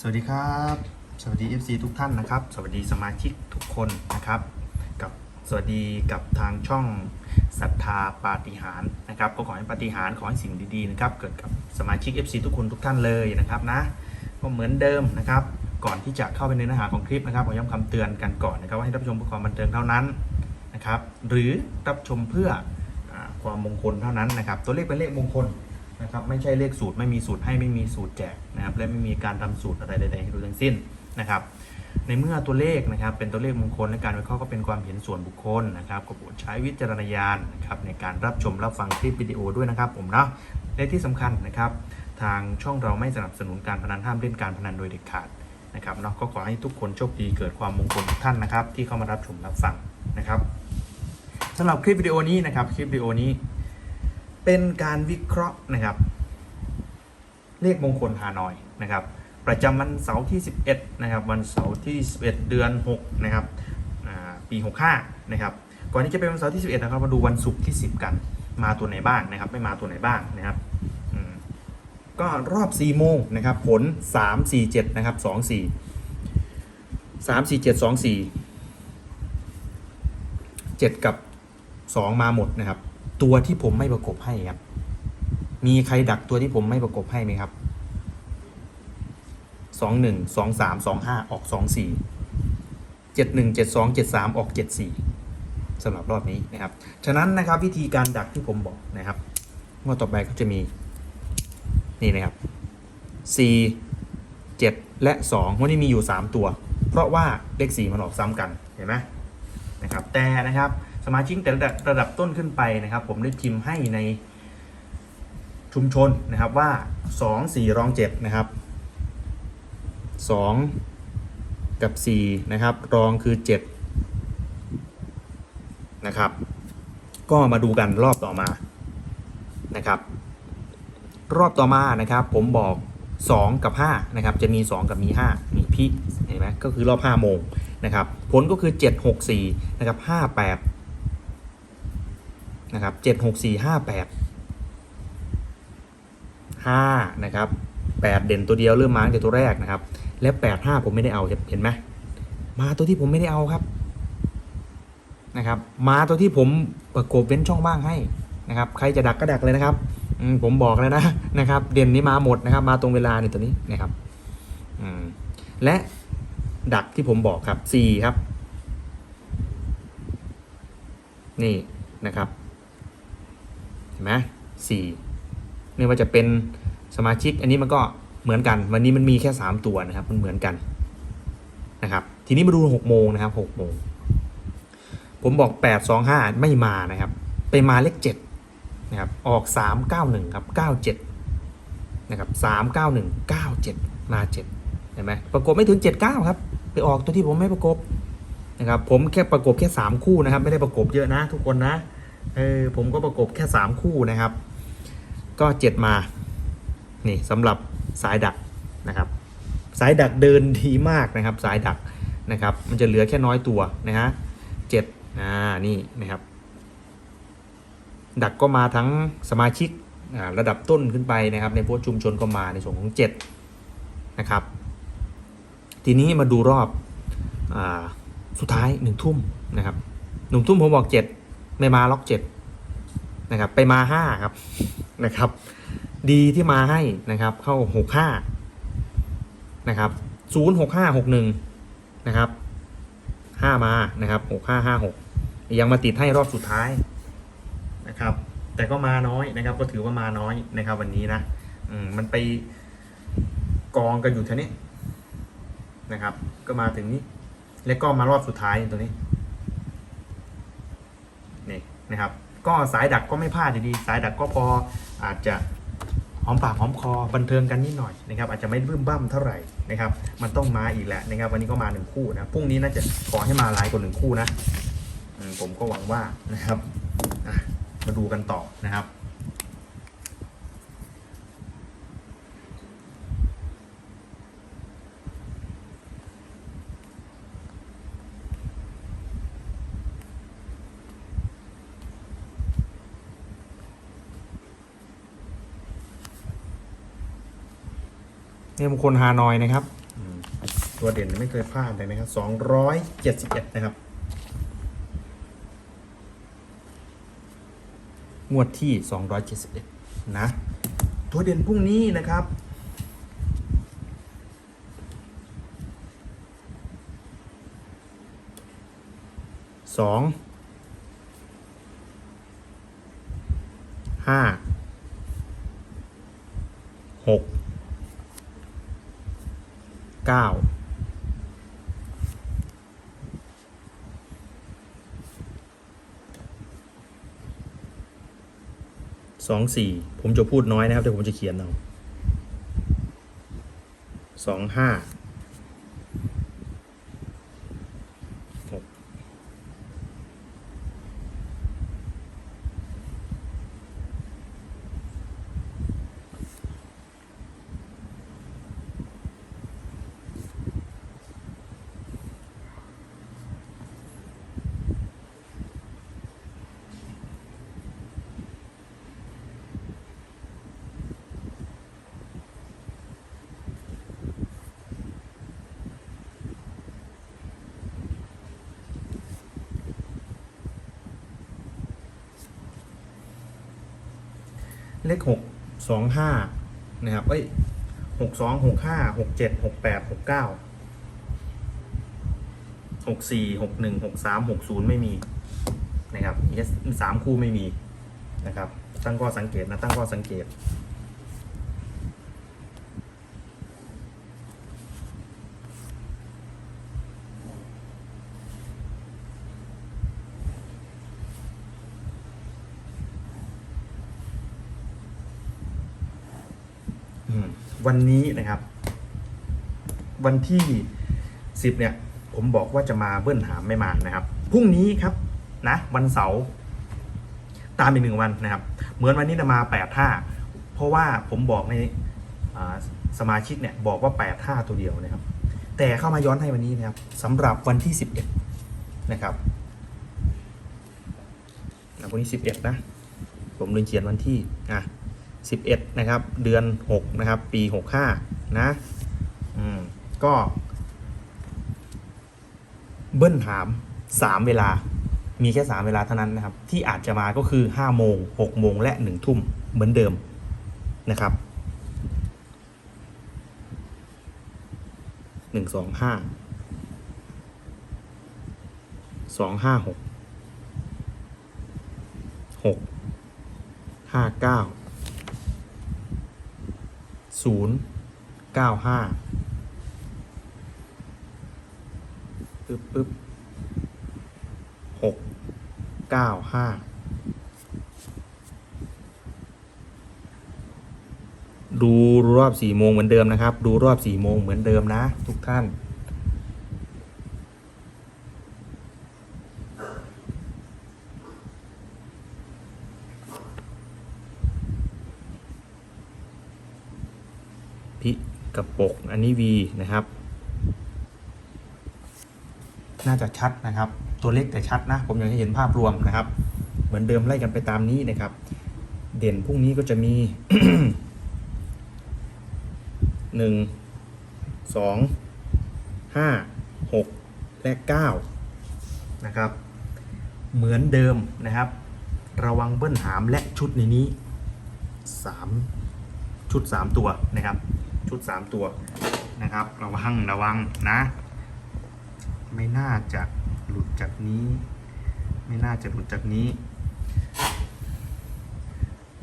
สวัสดีครับ สวัสดี FC ทุกท่านนะครับ สวัสดีสมาชิกทุกคนนะครับ กับสวัสดีกับทางช่องศรัทธาปาฏิหารนะครับก็ขอให้ปาฏิหารขอให้สิ่งดีๆนะครับ เกิดกับสมาชิก FC ทุกคนทุกท่านเลยนะครับนะก็เหมือนเดิมนะครับ ก่อนที่จะเข้าไปในเนื้อหาของคลิปนะครับขอย้ำคำเตือนกันก่อนนะครับว่าให้รับชมเพื่อความบันเทิงเท่านั้นนะครับ หรือรับชมเพื่ออความมงคลเท่านั้นนะครับ ตัวเลขเป็นเลขมงคล นะครับไม่ใช่เลขสูตรไม่มีสูตรให้ไม่มีสูตรแจกนะครับและไม่มีการทำสูตรอะไรใดๆให้ดูทั้งสิ้นนะครับ ในเมื่อตัวเลขนะครับเป็นตัวเลขมงคลและการวิเคราะห์ก็เป็นความเห็นส่วนบุคคลนะครับก็โปรดใช้วิจารณญาณนะครับในการรับชมรับฟังคลิปวิดีโอด้วยนะครับผมเนาะและที่สำคัญนะครับทางช่องเราไม่สนับสนุนการพนันห้ามเล่นการพนันโดยเด็ดขาดนะครับเนาะก็ขอให้ทุกคนโชคดีเกิดความมงคลทุกท่านนะครับที่เข้ามารับชมรับฟังนะครับสำหรับคลิปวิดีโอนี้นะครับคลิปวิดีโอนี้ เป็นการวิเคราะห์นะครับ เลขมงคลฮานอยนะครับ ประจำวันเสาร์ที่ 11 นะครับ วันเสาร์ที่ 11 เดือน 6 นะครับปี 65 นะครับ ก่อนที่จะเป็นวันเสาร์ที่ 11 นะครับ มาดูวันศุกร์ที่ 10 กัน มาตัวไหนบ้างนะครับ ไม่มาตัวไหนบ้างนะครับก็รอบ4โมงนะครับ ผล 3 4 7 นะครับ 2 4 3 4 7 2 4 7 กับ 2 มาหมดนะครับ ตัวที่ผมไม่ประกบให้ครับ มีใครดักตัวที่ผมไม่ประกบให้ไหมครับสองหนึ่งสองสามสองห้าออกสองสี่เจ็ดหนึ่งเจ็ดสองเจ็ดสามออกเจ็ดสี่สำหรับรอบนี้นะครับ ฉะนั้นนะครับวิธีการดักที่ผมบอกนะครับงวดต่อไปก็จะมีนี่นะครับสี่เจ็ดและสองวันนี้มีอยู่สามตัว เพราะว่าเลขสี่มันออกซ้ำกันเห็นไหมนะครับแต่นะครับ สมาชิกแต่ระดับระดับต้นขึ้นไปนะครับ ผมได้พิมพ์ให้ในชุมชนนะครับว่า 2 4 รอง 7 นะครับ 2 กับ 4 นะครับ รองคือ 7 นะครับ ก็มาดูกันรอบต่อมานะครับ รอบต่อมานะครับ ผมบอก 2 กับ 5 นะครับ จะมี 2 กับมี 5 มีพี่เห็นไหมก็คือรอบ 5 โมงนะครับ ผลก็คือ 7 6 4 นะครับ 58 นะครับ7 6 4 58ห้านะครับแปดเด่นตัวเดียวเริ่มมาตั้งแต่ตัวแรกนะครับ และแปดห้าผมไม่ได้เอาเห็นไหมมาตัวที่ผมไม่ได้เอาครับนะครับมาตัวที่ผมประกบเว้นช่องว่างให้นะครับใครจะดักก็ดักเลยนะครับผมบอกแล้วนะนะครับ เด่นนี้มาหมดนะครับ มาตรงเวลาในตัวนี้นะครับและดักที่ผมบอกครับสี่ครับ นี่นะครับ ห็นไหมสี่ไม่ว่าจะเป็นสมาชิกอันนี้มันก็เหมือนกัน วันนี้มันมีแค่ 3 ตัวนะครับ มันเหมือนกันนะครับ ทีนี้มาดู6โมงนะครับ6โมงผมบอก 8 2 5 ไม่มานะครับ ไปมาเลข7นะครับ ออก 3 9 1ครับ97นะครับ3 9 1 9 7 มา7เห็นไหมประกบไม่ถึง 79 ครับ ไปออกตัวที่ผมไม่ประกบนะครับ ผมแค่ประกบแค่ 3 คู่นะครับ ไม่ได้ประกบเยอะนะทุกคนนะ เออผมก็ประกบแค่ 3 คู่นะครับ ก็เจ็ดมา นี่สำหรับสายดักนะครับ สายดักเดินดีมากนะครับ สายดักนะครับ มันจะเหลือแค่น้อยตัวนะฮะเจ็ดอ่านี่นะครับ ดักก็มาทั้งสมาชิกระดับต้นขึ้นไปนะครับ ในพวกชุมชนก็มาในส่วนของเจ็ดนะครับ ทีนี้มาดูรอบอสุดท้ายหนึ่งทุ่มนะครับหนึ่งทุ่มผมบอกเจ็ด ไม่มาล็อกเจ็ดนะครับ ไปมาห้าครับนะครับ ดีที่มาให้นะครับ เข้าหกห้านะครับศูนย์หกห้าหกหนึ่งนะครับห้ามานะครับหกห้าห้าหกยังมาติดให้รอบสุดท้ายนะครับ แต่ก็มาน้อยนะครับ ก็ถือว่ามาน้อยนะครับ วันนี้นะอืมมันไปกองกันอยู่แถวนี้นะครับ ก็มาถึงนี้ แล้วก็มารอบสุดท้ายตัวนี้ นะครับ ก็สายดักก็ไม่พลาดอยู่ดีสายดักก็พออาจจะหอมปากหอมคอบันเทิงกันนิดหน่อยนะครับอาจจะไม่บึ้มบ้มเท่าไหร่นะครับ มันต้องมาอีกแล้วนะครับ วันนี้ก็มาหนึ่งคู่นะพรุ่งนี้น่าจะขอให้มาหลายกว่าหนึ่งคู่นะผมก็หวังว่านะครับมาดูกันต่อนะครับ เนี่ยมงคลฮานอยนะครับ ตัวเด่นไม่เคยพลาดเลยนะครับสองร้อยเจ็ดสิบเอ็ดนะครับ งวดที่271นะ ตัวเด่นพรุ่งนี้นะครับสองห้าหก เก้าสองสี่ผมจะพูดน้อยนะครับ แต่ผมจะเขียนเอาสองห้า เลขหกสองห้านะครับ เอ้ยหกสองหกห้าหกเจ็ดหกแปดหกเก้าหกสี่หกหนึ่งหกสามหกศูนย์ไม่มีนะครับมีสามคู่ไม่มีนะครับ ตั้งข้อสังเกตนะ ตั้งข้อสังเกต วันนี้นะครับ วันที่สิบเนี่ย ผมบอกว่าจะมาเบิ้ลหามไม่มานะครับพรุ่งนี้ครับนะ วันเสาร์ตามอีกหนึ่งวันนะครับ เหมือนวันนี้จะมาแปดห้าเพราะว่าผมบอกในสมาชิกเนี่ยบอกว่าแปดห้าตัวเดียวนะครับ แต่เข้ามาย้อนให้วันนี้นะครับสำหรับวันที่สิบเอ็ดนะครับวันที่สิบเอ็ดนะ ผมลืมเขียนวันที่อะ 11 นะครับ เดือน 6 นะครับ ปี 65 นะ อืม ก็ เบิ้ลถาม 3 เวลา มีแค่ 3 เวลาเท่านั้นนะครับ ที่อาจจะมาก็คือ 5 โมง 6 โมง และ 1 ทุ่ม เหมือนเดิมนะครับหนึ่งสองห้าสองห้าหกหกห้าเก้า ศูนย์เก้าห้าปึ๊บปึ๊บหกเก้าห้าดูรอบสี่โมงเหมือนเดิมนะครับ ดูรอบสี่โมงเหมือนเดิมนะ ทุกท่าน พิ กระปก อันนี้ V นะครับ น่าจะชัดนะครับ ตัวเล็กแต่ชัดนะ ผมยังให้เห็นภาพรวมนะครับ เหมือนเดิมไล่กันไปตามนี้นะครับ เด่นพรุ่งนี้ก็จะมีหนึ่งสองห้าหกและเก้านะครับ เหมือนเดิมนะครับ ระวังเบิ้ลหามและชุดในนี้สามชุดสามตัวนะครับ ชุดสามตัวนะครับ ระวังระวังนะ ไม่น่าจะหลุดจากนี้ ไม่น่าจะหลุดจากนี้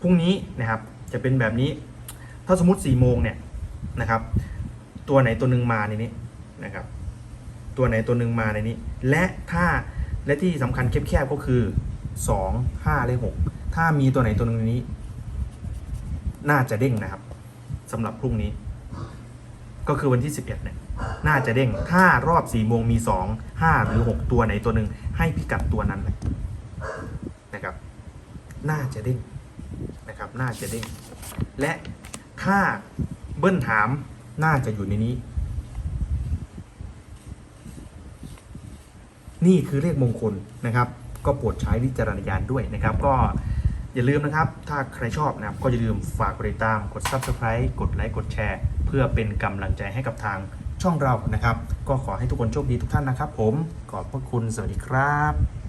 พรุ่งนี้นะครับจะเป็นแบบนี้ ถ้าสมมติ4โมงเนี่ยนะครับ ตัวไหนตัวหนึ่งมาในนี้นะครับ ตัวไหนตัวหนึ่งมาในนี้ และถ้าและที่สำคัญแคบๆก็คือ 2 5และ6ถ้ามีตัวไหนตัวหนึ่งในนี้ น่าจะเด้งนะครับสำหรับพรุ่งนี้ ก็คือวันที่ 11เนี่ยน่าจะเด้งถ้ารอบ4โมงมี 2 5 หรือ 6 ตัวไหนตัวหนึ่งให้พิกัดตัวนั้นเลยนะครับ น่าจะเด้งนะครับ น่าจะเด้งและถ้าเบิ้ลถามน่าจะอยู่ในนี้ นี่คือเลขมงคลนะครับ ก็โปรดใช้วิจารณญาณด้วยนะครับ ก็อย่าลืมนะครับ ถ้าใครชอบนะครับ ก็อย่าลืมฝากกดติดตาม กด Subscribe กดไลค์ กดแชร์ เพื่อเป็นกำลังใจให้กับทางช่องเรานะครับ ก็ขอให้ทุกคนโชคดีทุกท่านนะครับ ผมขอบพระคุณสวัสดีครับ